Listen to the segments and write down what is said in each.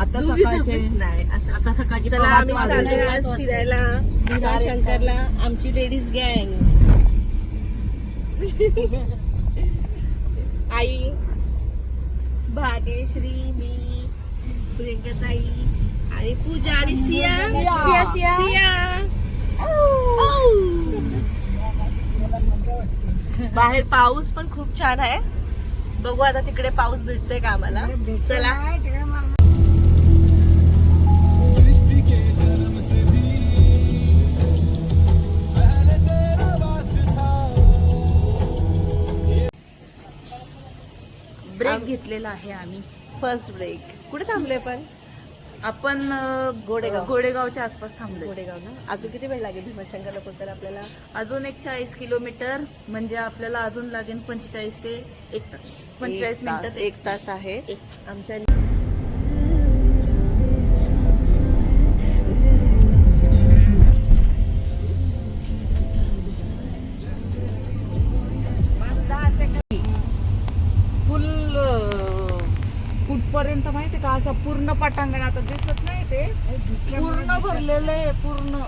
आता सकाळचे आता सकाळचे फिरायला. शंकरला आमची लेडीज गँग. आई भाग्यश्री मी प्रियंकाताई आणि पूजा आणि सिया. सिया, सिया. सिया. बाहेर पाऊस पण खूप छान आहे. बघू आता तिकडे पाऊस भेटतोय का आम्हाला. चला. घेतलेला आहे आम्ही. फर्स्ट ब्रेक कुठे थांबलोय पण? आपण गोडेगाव. गोडेगावच्या आसपास थांबलो गोडेगाव ना? अजून किती वेळ लागेल भीमाशंकरला पोहोचायला आपल्याला? अजून एक चाळीस किलोमीटर म्हणजे आपल्याला अजून लागेल पंचेचाळीस ते एक तास पंचेचाळीस मिनिटात एक तास आहे. आमच्या कुठपर्यंत माहितीये का? असं पूर्ण पटांगण आता दिसत नाही ते. पूर्ण भरलेलं आहे पूर्ण.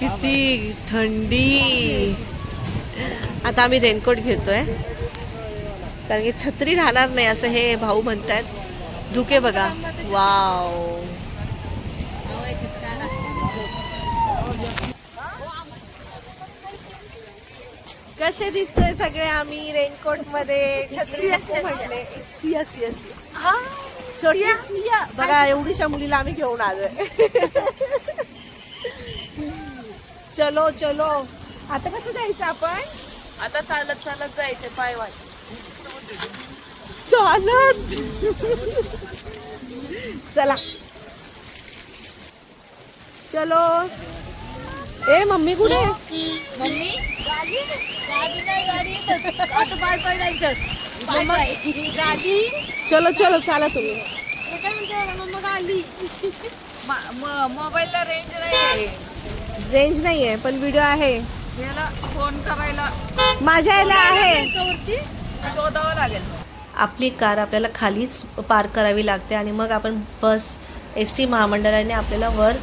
किती थंडी. आता आम्ही रेनकोट घेतोय. कारण की छत्री राहणार नाही असं हे भाऊ म्हणतात धुके बघा. वाव. कसे दिसतोय सगळे आम्ही रेनकोटमध्ये छत्री म्हटले छोटी सिया. बघा एवढीशा मुलीला आम्ही घेऊन आलोय. चलो चलो. आता कसं जायचं आपण? आता चालत चालत जायचे पायवाट चालत. चला. चलो. ए मम्मी कुठे? मम्मी गाडी? गाडी नाही गाडी आता पाय पाय जायचं पाय पाय गाडी? चलो चलो चाला तुम्ही. काय म्हणते मम्मा गाडी. मोबाईलला रेंज नाही आहे. रेंज नाहीये पण व्हिडिओ आहे. याला फोन करायला माझ्या याला आहे. शोधावं लागेल. आपली कार आपल्याला खालीच पार्क करावी लागते आणि मग आपण बस एस टी महामंडळाने आपल्याला वर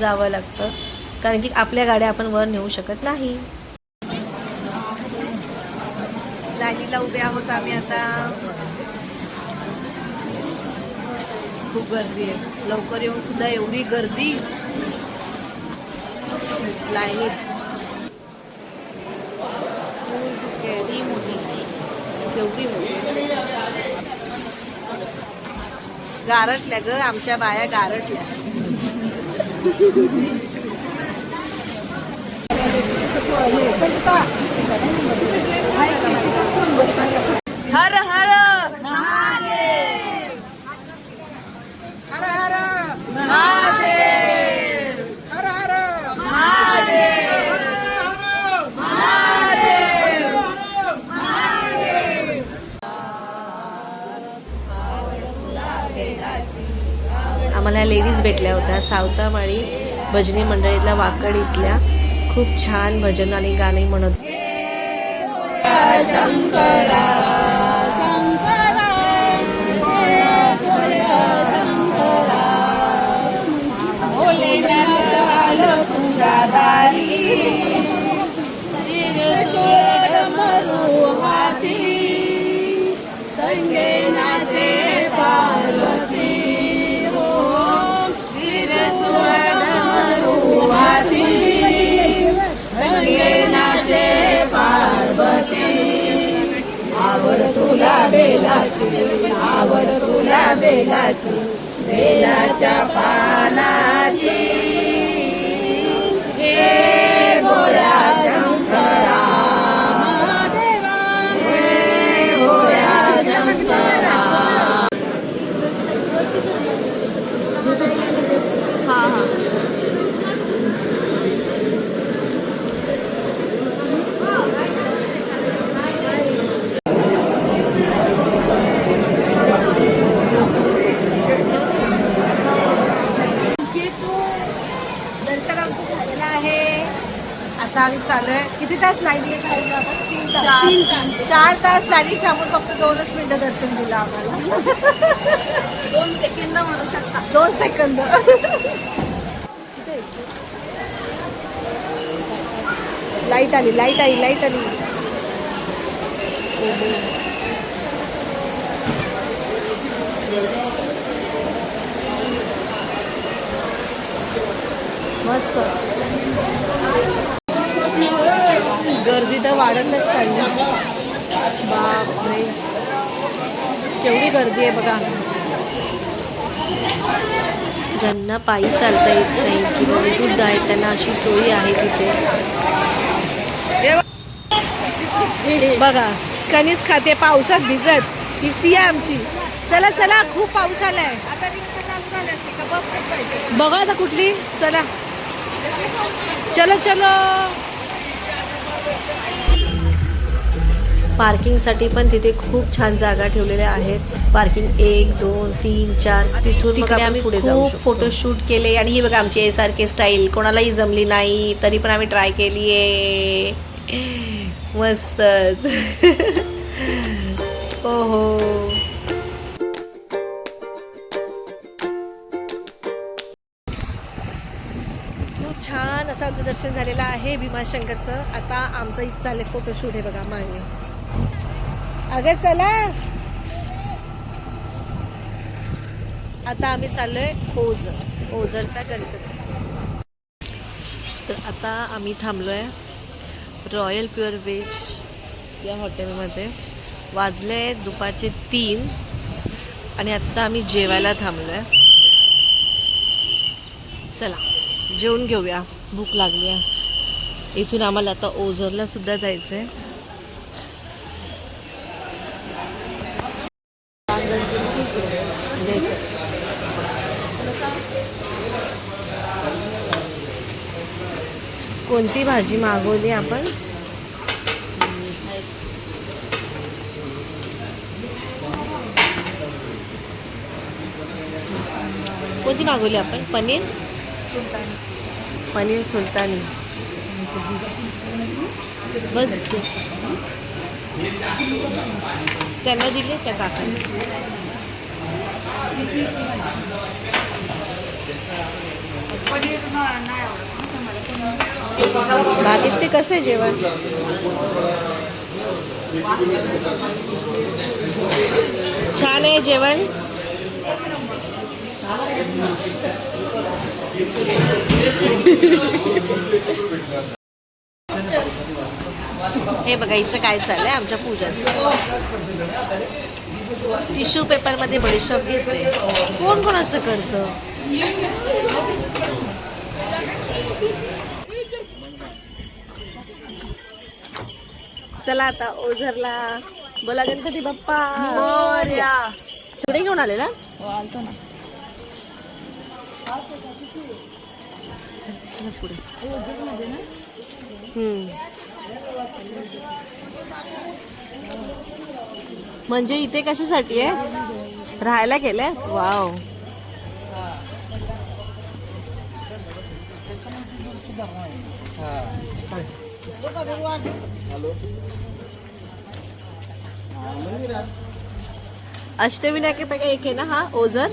जावं लागतं. कारण की आपल्या गाड्या आपण वर नेऊ शकत नाही. लाईनीला उभे आहोत आम्ही आता. खूप गर्दी आहे. लवकर येऊन सुद्धा एवढी गर्दी. लाईनीत केवढी मोठी एवढी मोठी. गारटल्या ग आमच्या बाया गारटल्या. हर हर आम्हाला लेडीज भेटल्या होत्या सावतामाळी भजनी मंडळीतल्या वाकड इथल्या. खूप छान भजन आणि गाणी म्हणत हा चालू आहे. किती तास लाईन चार तास. चार तास लाईन थांबून फक्त दोनच मिनिटं दर्शन दिलं आम्हाला. दोन सेकंद म्हणू शकता. दोन सेकंद. लाइट आली लाइट आली लाइट आली. मस्त गर्दी तर वाढतच चालली बापरे. केवढी गर्दी आहे बघा. ज्यांना पायी चालता येत नाही किंवा वृद्ध आहेत त्यांना अशी सोयी आहे तिथे. बघा कणीस खाते पावसात भिजत ही सिया आमची. चला चला खूप पाऊस आलाय. बघा आता कुठली चला. चलो चलो. पार्किंगसाठी पण तिथे खूप छान जागा ठेवलेल्या आहेत. पार्किंग एक दोन तीन चार तिथून आम्ही पुढे जाऊ फोटोशूट केले. आणि ही बघा आमची आर के स्टाईल कोणालाही जमली नाही तरी पण आम्ही ट्राय केली आहे मस्त हो हो खूप छान असं आमचं दर्शन झालेलं आहे भीमाशंकरचं. आता आमचं इथं चाललंय फोटोशूट आहे बघा मागे. अगं चला. आता आम्ही चाललोय ओझर. ओझरचा गणपती. तर आता आम्ही थांबलोय रॉयल प्युअर व्हेज या हॉटेलमध्ये वाजले दुपारचे तीन आणि आत्ता आम्ही जेवायला थांबलोय. चला जेवून घेऊया. भूक लागली आहे. इथून आम्हाला आता ओझरला सुद्धा जायचं आहे कोणती भाजी मागवली आपण? कोणती मागवली आपण? पनीर? पनीर सुलतानी. बस. त्यांना दिले त्या काकांनी. भाग्यश्री कसं आहे जेवण? छान आहे जेवण. हे बघा हिचं काय चाललंय? आमच्या पूजाचं. टिश्यू पेपरमध्ये बडीशॉप घेते कोण कोण असं करतं? चला आता ओझरला. बोला गणपती बाप्पा. पुढे घेऊन आले ना? हो आलतो ना. पुढे. म्हणजे इथे कशासाठी आहे? राहायला गेले? वाव. अष्टविनायकापैकी एक आहे ना हा ओझर?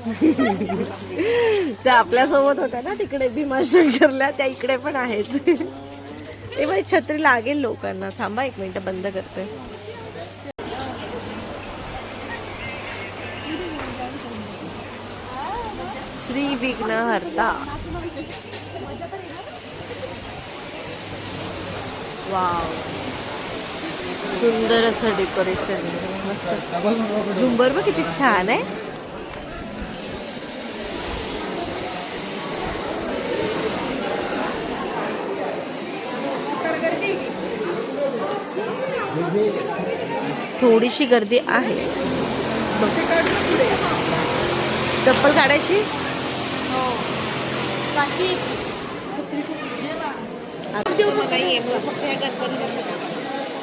त्या आपल्यासोबत होत्या ना तिकडे भीमाशंकरला त्या इकडे पण आहेत. ते बाई छत्री लागेल लोकांना. थांबा एक मिनिट बंद करते. श्री विघ्नहर्ता वाव. सुंदर असं डेकोरेशन मस्त झुंबर बघ किती छान आहे. थोडीशी गर्दी आहे. चप्पल काढायची? बाकी नाही आहे फक्त ह्या गणपती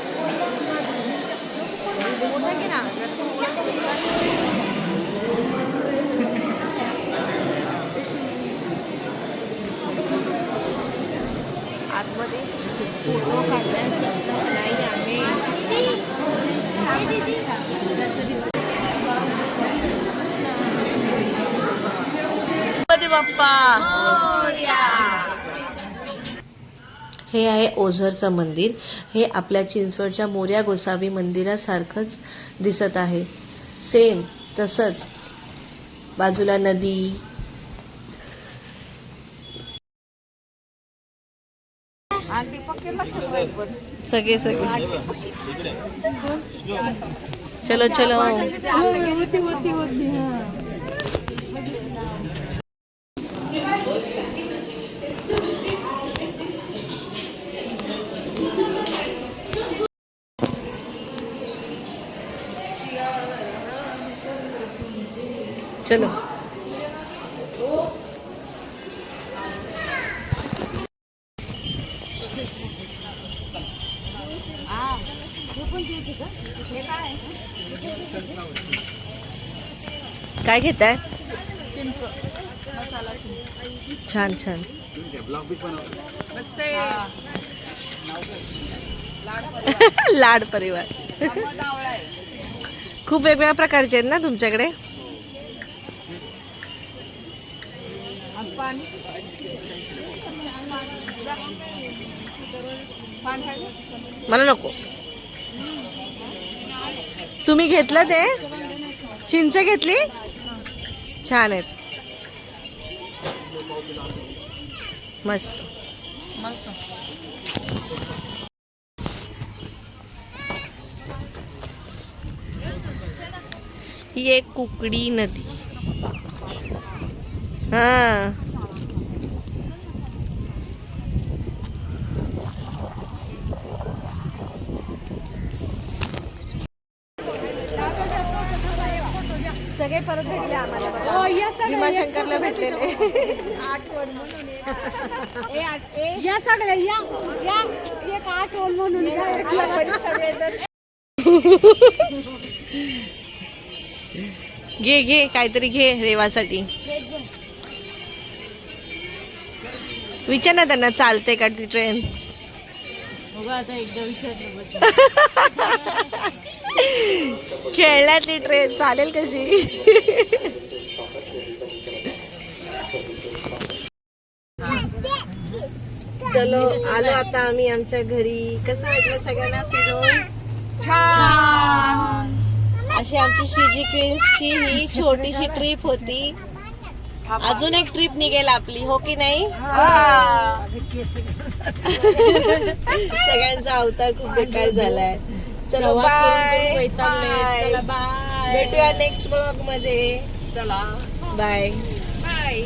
आतमध्ये फोटो काढण्यासाठी नाही आहे गणपती बाप्पा. हे आहे ओझरचं मंदिर. हे आपल्या चिंचवडच्या मोर्या गोसावी मंदिरासारखंच दिसत आहे. सेम तसंच बाजूला नदी. सगळे सगळे. चलो चलो. चलो। काय घेताय? चिंच मसाला चिंच. छान छान. लाड परिवार. आहे खूप वेगवेगळ्या प्रकारचे आहेत ना तुमच्याकडे? पाणी? मला नको. तुम्ही घेतलं ते? चिंच घेतली? छान आहेत. मस्त मस्त. ही एक कुकडी नदी. हा सगळे परत भेटले आम्हाला भीमाशंकरला भेटलेले. या. सगळ्या या या एक आठवण म्हणून घे घे काहीतरी घे रेवासाठी. विचार ना त्यांना चालते का ती ट्रेन आता एकदा विचारलं खेळल्या ती ट्रेन चालेल कशी? चलो आलो आता आम्ही आमच्या घरी. कसं वाटलं सगळ्यांना फिरून? छान. अशी आमची शिजी क्वीन्सची ही छोटीशी ट्रिप होती. अजून एक ट्रिप निघेल आपली हो की नाही? सगळ्यांचा अवतार खूप बेकार झालाय. चला बाय भेटूया नेक्स्ट ब्लॉगमध्ये. चला. Bye bye